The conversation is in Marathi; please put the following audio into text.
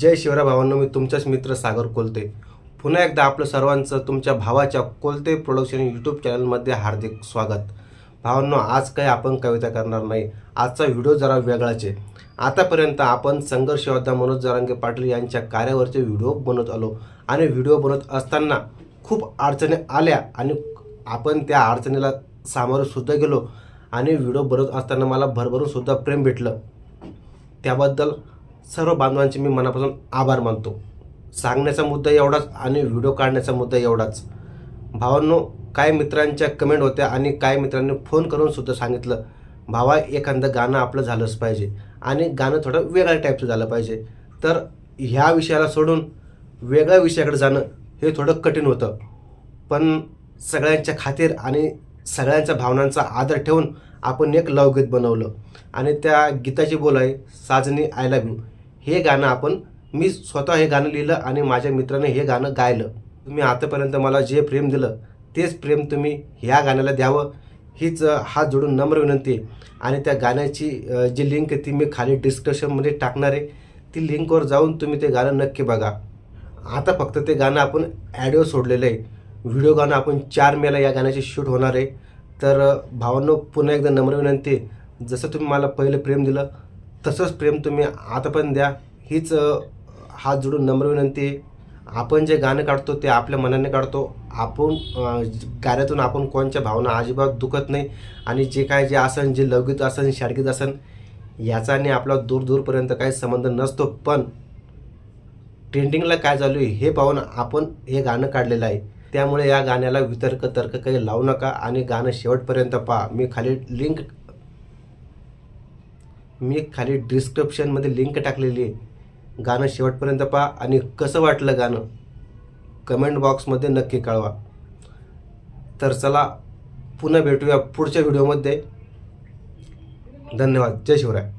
जय शिवराय भावांनो मी तुमचाच मित्र सागर कोलते. पुन्हा एकदा आपलं सर्वांचं तुमच्या भावाच्या कोलते प्रोडक्शन यूट्यूब चॅनलमध्ये हार्दिक स्वागत. भावांनो आज काही आपण कविता करणार नाही. आजचा व्हिडिओ जरा वेगळाच आहे. आतापर्यंत आपण संघर्ष योद्धा मनोज जरांगे पाटील यांच्या कार्यावरचे व्हिडिओ बनवत आलो. आणि व्हिडिओ बनवत असताना खूप अडचणी आल्या आणि आपण त्या अडचणीला सामोरं सुद्धा गेलो. आणि व्हिडिओ बनवत असताना मला भरभरूनसुद्धा प्रेम भेटलं. त्याबद्दल सर्व बांधवांचे मी मनापासून आभार मानतो. सांगण्याचा मुद्दा एवढाच आणि व्हिडिओ काढण्याचा मुद्दा एवढाच. भावांनो काय मित्रांच्या कमेंट होत्या आणि काय मित्रांनी फोन करून सुद्धा सांगितलं? भावा एखादं गाणं आपलं झालंच पाहिजे आणि गाणं थोडं वेगळ्या टाईपचं झालं पाहिजे. तर ह्या विषयाला सोडून वेगळ्या विषयाकडे जाणं हे थोडं कठीण होतं. पण सगळ्यांच्या खातीर आणि सगळ्यांच्या भावनांचा आदर ठेवून आपण एक लवगीत बनवलं. आणि त्या गीताची बोल आहे साजनी आय लव्ह यू हे गाणं आपण मी स्वतः हे गाणं लिहिलं आणि माझ्या मित्राने हे गाणं गायलं. तुम्ही आतापर्यंत मला जे प्रेम दिलं तेच प्रेम तुम्ही ह्या गाण्याला द्यावं. हीच हात जोडून नम्र विनंती आहे. आणि त्या गाण्याची जी लिंक आहे ती मी खाली डिस्क्रिप्शनमध्ये टाकणार आहे. ती लिंकवर जाऊन तुम्ही ते गाणं नक्की बघा. आता फक्त ते गाणं आपण ॲडिओ सोडलेलं आहे. व्हिडिओ गाणं आपण चार मेला या गाण्याची शूट होणार आहे. तर भावांनो पुन्हा एकदा नम्र विनंती जसं तुम्ही मला पहिलं प्रेम दिलं तसंच प्रेम तुम्ही आता पण द्या. हीच हात जोडून नम्र विनंती आपण जे गाणं काढतो ते आपल्या मनाने काढतो. आपण गाण्यातून आपण कोणच्या भावना अजिबात दुखत नाही. आणि जे काय जे असन जे लवगीत असन शाडगीत असन याचा आणि आपला दूर दूरपर्यंत काही संबंध नसतो. पण ट्रेंडिंगला काय चालू आहे हे पाहून आपण हे गाणं काढलेलं आहे. त्यामुळे या गाण्याला वितर्क तर्क काही लावू नका. आणि गाणं शेवटपर्यंत पहा. मी खाली लिंक मी खाली डिस्क्रिप्शनमध्ये लिंक टाकलेली आहे. गाणं शेवटपर्यंत पहा आणि कसं वाटलं गाणं? कमेंट बॉक्समध्ये नक्की कळवा. तर चला पुन्हा भेटूया पुढच्या व्हिडिओमध्ये धन्यवाद. जय शिवराय.